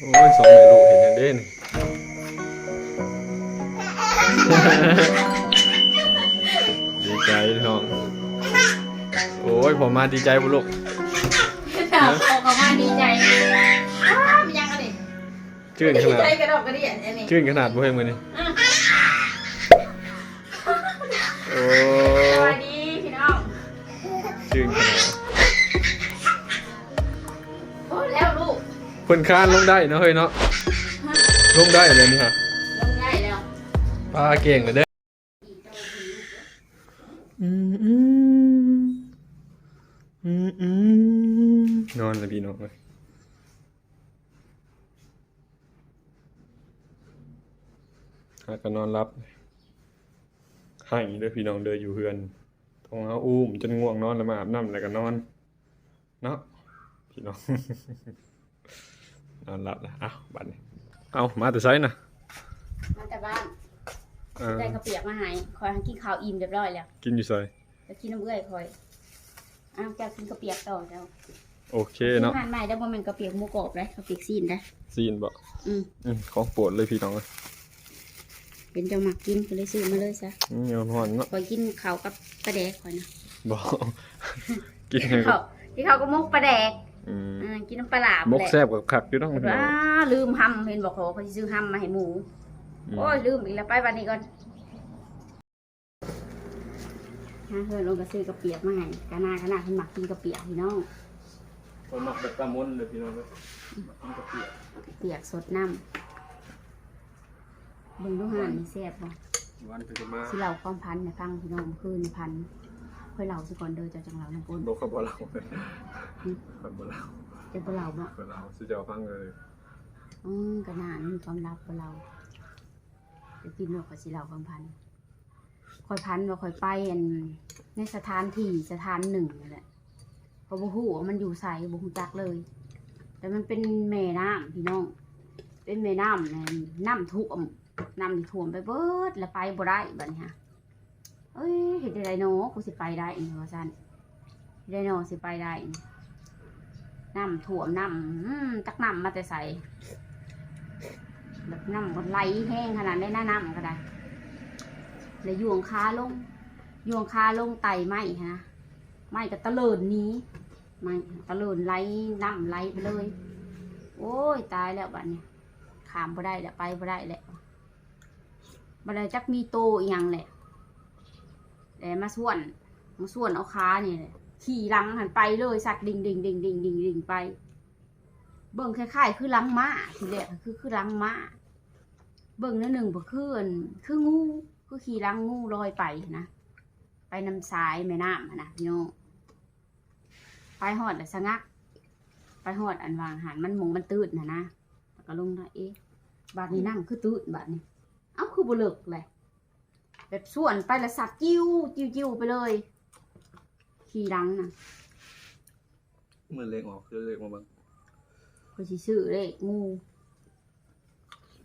โอ้ยสองแม่ลูกเห็นอย่างเด่นดีใจน้อง โอ้ยผมมาดีใจบุลูกถามเขาเขามาดีใจอ้าวมันยังกันดิชื่นขดีนาดใจกระดอกกระเดี่ยอันนี้ชื่นขนาดบ่เห็นมือนี่โอ้ สวัสดี เพิ่นคานลงได้เนาะเฮ้ยเนาะลงได้เลยนี่ฮะลงได้แล้วปลาเก่งเลยเด้ออืมอืมอืมอืมนอนเลยพี่น้องเลยหากก็นอนรับให้เด้อพี่น้องเด้ออยู่เฮือนต้องเอาอุ้มจนง่วงนอนแล้วมาอาบน้ำแล้วก็นอน เนาะพี่น้อง นอนหลับแล้วอ้าวบัดนี้เอามาแต่ไซนะมาแต่บ้านเออได้กระเปียกมาให้คอยให้กินข้าวอิ่มเรียบร้อยแล้วกินอยู่ไซแล้วกินน้ำเอื้อยคอยอ้าวจะกินกระเปียกต่อแล้วโอเคเนาะทานใหม่ได้บ่แม่นกระเปียกหมูกรอบเลยกระเปียกซีนได้ซีนบ่อืมอืมของโปรดเลยพี่น้องเลยเป็นเจ้าหมักกินก็เลยซื้อมาเลยซะอืมยอนหอนเนาะคอยกินข้าวกับปลาแดกคอยนะบ่ กินให้ข้าวที่ข้าวก็มกปลาแดก อืมอ่า กินน้ำปลาหลาบมกแหละแซ่บกับคักอยู่ต้องพี่น้ว้าองลืมห้ำเห็นบอกเขาเขาสิซื้อห้ำมาให้หมูอืมโอ้ยลืมอีกแล้วไปวันนี้ก่อนฮะเพื่อนลงก็ซื้อกระเปียกมาให้กะหนาขนาดเพิ่นหมักกินกระเปียกพี่น้องผมมักแบบตะมนเลยพี่น้องเลยกินกับเปียกเปียกสดน้ำเบิ่งดูห่านนี่แซ่บบ่วันถึงจะมาสิเล่าความพันในฟังพี่น้องคืนพัน ค่อยเล่าสิก่อนเด้อเจ้าจังเล่าน้ำปนบอกเขาบ่เล่าเขาบ่เล่าจะบ่เล่าบ่บ่เล่าสิจะเอาฟังเลยอืมกะหนานี่มีความลับบ่เล่าจะกินว่าก็สิเล่าความพันค่อยพันว่าค่อยไปอันในสถานที่สถานหนึ่งนั่นแหละเพราะบ่ฮู้ว่ามันอยู่ไสบ่ฮู้จักเลย แต่มันเป็นแม่น้ำพี่น้อง เป็นแม่น้ำเนี่ยน้ำท่วมน้ำนี่ท่วมไปเบิดแล้วไปบ่ได้บัดนี้ฮะ เอ้ยเฮ็ดได้เนกูสิไปได้อีกว่าซั่นได้เนสิไปได้น้ำท่วมน้ำอืมจักน้ำมาแต่ใส่แบบน้ำก็ไหลแห้งขนาดได้หน้าน้ำก็ได้แล้วยวงคาลงยวงคาลงไตไหมฮะไหม่ก็ตะเลินนี้ไม่ตะเลินไหลน้ำไหลไปเลย โอ้ยตายแล้วบัดเนี้ยขามบ่ได้แล้วไปบ่ได้แล้วบัดนี้จักมีโตอีหยังแหละ แต่มาส่วนมาส่วนเอาขานี่ขี่ลังหันไปเลยสัตว์ดิ่งดิ่งดิ่งดิ่งดิ่งดิ่งไป เบิ่งคล้ายๆ คือลังม้าทีแรกก็คือคือลังม้าเบิ่งนิดหนึ่งบ่คืออันคืองูคือขี่ลังงูลอยไปนะไปนำสายแม่น้ำนะพี่น้องไปหอดแล้วสะงัก ไปหอดอันวางหันมันมงมันตืดนะนะแล้วก็ลงนะเอ๊ะบาดนี้นั่งคือตืดบาดนี้เอ้าคือบุเลิกเลย แบบส่วนไปแล้วสับจิ้วจิ้วจิ้วไปเลย ขี่ดังนะเมื่อเล็กออกคือเล็กมาบ้างคอยสิซื้อเลขงู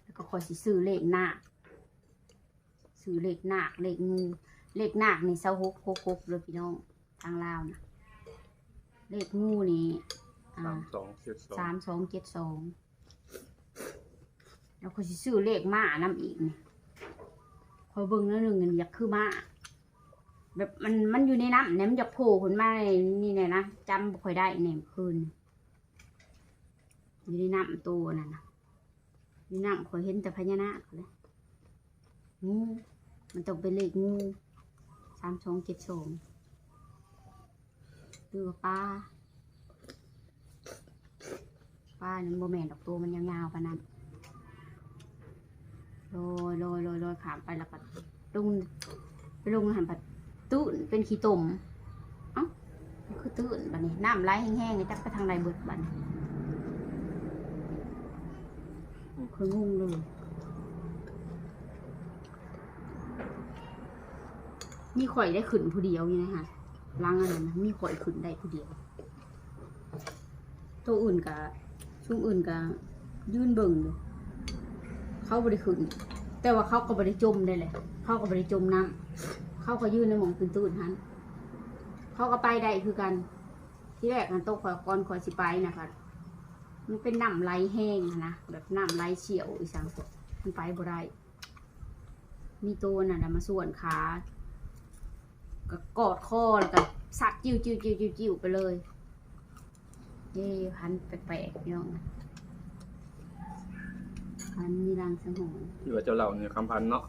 แล้วก็คอยสิซื้อเลขหน้าคซื้อเลขหน้าคเลขงูเลขหน้าคนี่เศร้าหกหกหกเลยพี่น้องทางลาวนะเลขงูนี่อ่าสามสองเจ็ดสองสามสองเจ็ดสองแล้วก็สิซื้อเลขม้านำอีกนี่ค อยเบิ่งแล้วหนึ่งเงินอยากคือมาแบบมันมันอยู่ในน้ำเนี่ยมันอยากโผล่ขึ้นมาในนี่เนี่ยนะจำค่อยได้เนี่ยคืนอยู่ในน้ำตัวนั่นนะอยู่ในน้ำคอยเห็นแต่พญานาคเลยงูมันต้องเป็นเลขงูสามสองเจ็ดสองหรือว่าปลาป้านั้นโมแมนต์ดอกตัวมันยาวๆปานนั้ นลอยลอยลอยลอยขามไปแล้วก็ลงไปลงหันปัดตื้นเป็นขี้ตุ่มเอ้าคือตื้นบัดนี้น้ำไหลแห้งๆนี่จักไปทางใดเบิดบัดนี้คืองงเลยมีข่อยได้ขึ้นผู้เดียวอยู่นะฮะล้างอะไรนะมีข่อยขึ้นได้ผู้เดียว ตัวอื่นกะช่วงอื่นกะยืนเบิ่งอยู่ เขาบริขึ้นแต่ว่าเขาก็บริจมได้เลยเขาก็บริจมน้ำเขาก็ยื่นในหมองตื่นตื่นๆหันเขาก็ไปได้คือกัน ที่แรกมันตกก่อนคอยสิไปนะคะมันเป็นน้ำไหลแห้งนะแบบน้ำไหลเฉียวอีสังมันไปบ่ได้มีตัวน่ะมาส่วนขาก็กอดคอแล้วก็สักจิ้วจิ้วจิ้วจิ้วไปเลยเย่พันแปลกๆพี่น้องนะ พันมีรางสังหรณ์ที่ว่าเจ้าเหล่าเนี่ยคำพันเนาะ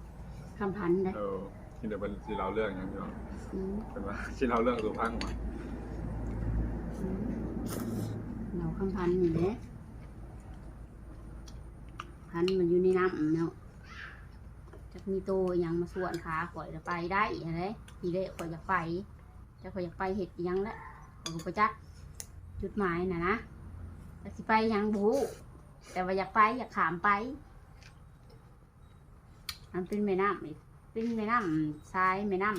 คำพันได้เออที่เดี๋ยวเป็นที่เราเรื่องอย่างเดียวอืมเป็นว่าที่เราเรื่องสุพังมาอืมเราคำพันอยู่เด้พันมันอยู่ในน้ำเนาะจะมีโตวหยังมาส่วนขาข่อยจะไปได้อะไรทีเละข่อยอยากไปจะข่อยอยากไปเห็ดอิหยังแล้วข่อยก็ประจักจุดหมายน่ะนะแต่สิไปหยังบรู แต่ว่าอยากไปอยากขามไป มันเป็นแม่น้ำอีกเป็นแม่น้ำทรายแม่น้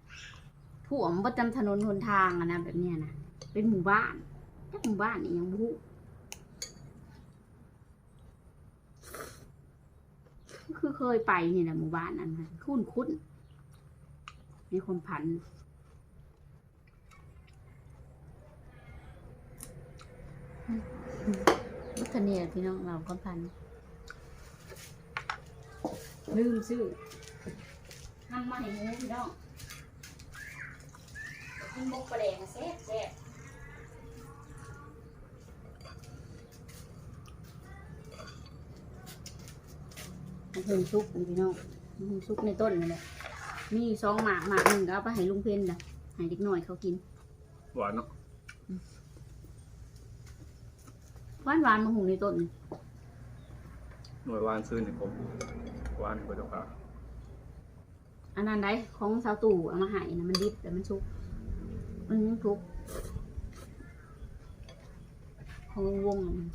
ำท่วมประจำถนนหนทางอะนะแบบเนี้ยนะเป็นหมู่บ้านจักหมู่บ้านนี่ยังบรูคือเคยไปนี่แหละหมู่บ้านนั้นนะคุ้นคุ้นมีความพัน วัฒเนียพี่น้องเราก็พันลืมซื้อทำมาให้หมูพี่น้องกินบกประแดงอะแซ่บแซ่บมันเพิ่งซุกนี่พี่น้องมันเพิ่งซุกในต้นนี่แหละมีอยู่สองหมากหมากหนึ่งก็เอาไปให้ลุงเพนนะให้เด็กหน่อยเขากิน หวานเนาะ หวานหวานๆมาหุงในต้นหน่วยหวานซื้อเนี่ยผมหวานกว่าเจ้าค่ะอันนั้นได้ของสาวตู่เอามาให้นะมันดิบแต่มันชุกมันยังชุกของวงอะมัน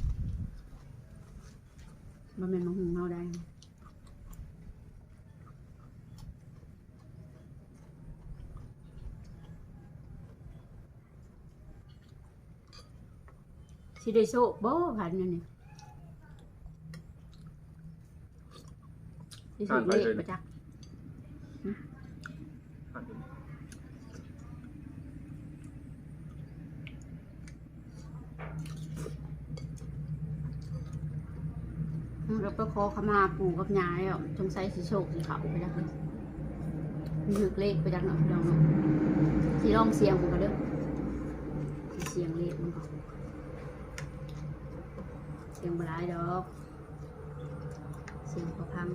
มันเป็นมะฮุงเราได้ สิได้โชคบ่พันนั่นนี่สิโชคเลขประจักอ่านดูเราไปขอขมาปู่กับยายอะจงใส่สีโชคสีขาวไปจักเลยมีหึกเลขไปจักเนาะพี่น้องเนาะสีลองเสียงมันก็เด้อเสียงเลขมันก็ เสียงบลายดอก เสียงพอพัง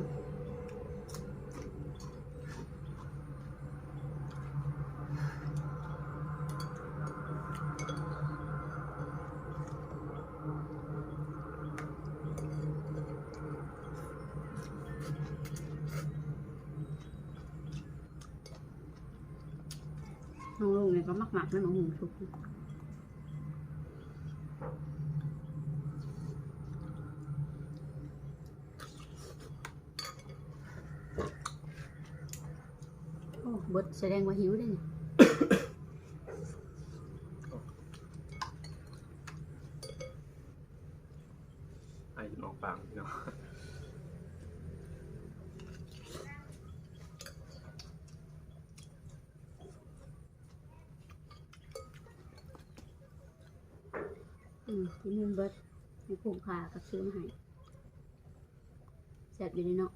น้องลุงเนี่ยก็มักหมักแล้วน้องหุงทุกโอ้เบิดแสดงว่าหิวได้นี่ไอ้นอกปากพี่เนาะอืมที่นู่นเบิดให้คุ้มค่าก็ซื้อมาให้แซ่บอยู่ในเนาะ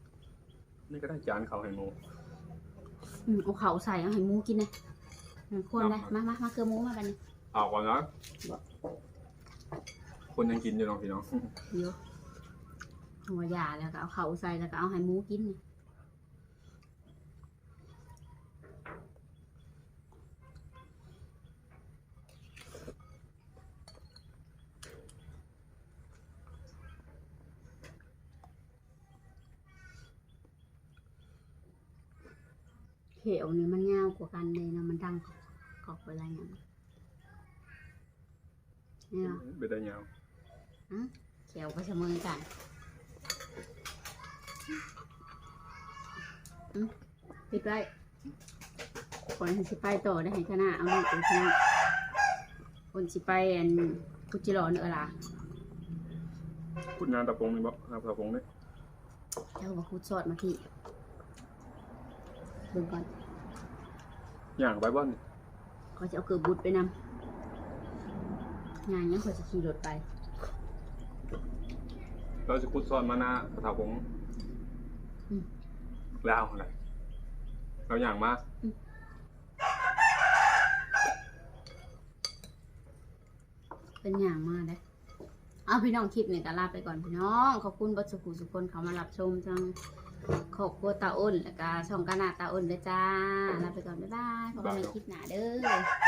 นี่ก็ได้จานเขาวให้หมู อืมเอาเขาใส่เอาให้หมูกินนะมันควรเลยมามามาเกลือหมูมากันนี่เอาก่อนนะคนยังกินอยู่เน้องพี่น้อง เดี๋ยวหัวยาแล้วก็เอาเขาใส่แล้วก็เอาให้หมูกินนี่ ขียวนี่มันยาวกว่ากันเลยนะมันดังกอกเวลาอย่างนี่เนาะไปได้ยาวเขียวก็เสมอกันอืมปิดไว้คนสิไปต่อได้ให้ชนะเอาลูกเป็นชนะคนสิไปอันกุจิโร่เนอะล่ะพูดงานตะปงนี่บ่งานตะปงนี่เจ้าบอกคุดสอดมาที่ เบิ่งก่อนย่างไปบ้านนี่เขาจะเอาเกือบบุดไปนำงานยังเขาจะขี่รถไปเราจะคุดซ้อนมาหน้าพระเถาผงอืมแล้วเอาอะไรเราอย่างมาเป็นอย่างมากเลยเอาพี่น้องคลิปเนี่ยก็ลาไปก่อนพี่น้อง ขอบคุณบัสกุสุกคนเขามารับชมจัง ขอบคุณตาอ้นแล้วก็ช่องกานาตาอ้นด้วยจ้าลาไปก่อนบ๊ายบายพบกันในคลิปหน้าเด้อ